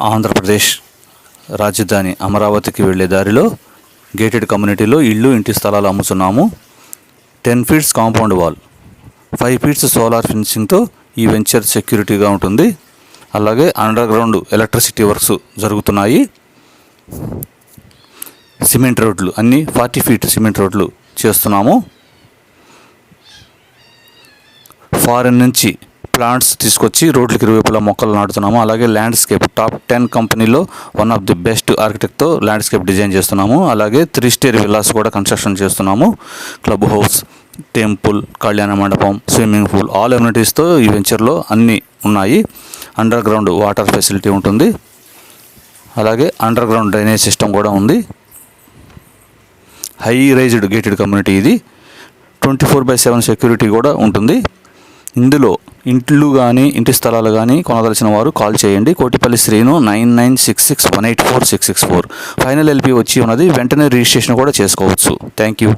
ఆంధ్రప్రదేశ్ రాజధాని అమరావతికి వెళ్ళే దారిలో గేటెడ్ కమ్యూనిటీలో ఇల్లు ఇంటి స్థలాలు అమ్ముతున్నాము. Ten feets compound wall. Five feets solar ఫెన్సింగ్తో ఈ వెంచర్ సెక్యూరిటీగా ఉంటుంది. అలాగే అండర్ గ్రౌండ్ ఎలక్ట్రిసిటీ వర్క్స్ జరుగుతున్నాయి. సిమెంట్ రోడ్లు అన్నీ ఫార్టీ ఫీట్ సిమెంట్ రోడ్లు చేస్తున్నాము. ఫారెన్ నుంచి ప్లాంట్స్ తీసుకొచ్చి రోడ్లకి ఇరువైపులా మొక్కలు నాటుతున్నాము. అలాగే ల్యాండ్స్కేప్ టాప్ టెన్ కంపెనీలో వన్ ఆఫ్ ది బెస్ట్ ఆర్కిటెక్ట్తో ల్యాండ్స్కేప్ డిజైన్ చేస్తున్నాము. అలాగే త్రీ స్టేర్ విల్లాస్ కూడా కన్స్ట్రక్షన్ చేస్తున్నాము. క్లబ్ హౌస్ టెంపుల్ కళ్యాణ మండపం స్విమ్మింగ్ పూల్ ఆల్ ఎమ్యూనిటీస్తో ఈ వెంచర్లో అన్నీ ఉన్నాయి. అండర్ గ్రౌండ్ వాటర్ ఫెసిలిటీ ఉంటుంది. అలాగే అండర్ గ్రౌండ్ డ్రైనేజ్ సిస్టమ్ కూడా ఉంది. హై రైజ్డ్ గేటెడ్ కమ్యూనిటీ ఇది. Twenty four by seven security కూడా ఉంటుంది. ఇందులో ఇంట్లు కానీ ఇంటి స్థలాలు కానీ కొనదలిచిన వారు కాల్ చేయండి. Kotipalli Srinu nine nine six six one eight four six six four. Final LP వచ్చి ఉన్నది వెంటనే రిజిస్ట్రేషన్ కూడా చేసుకోవచ్చు. Thank you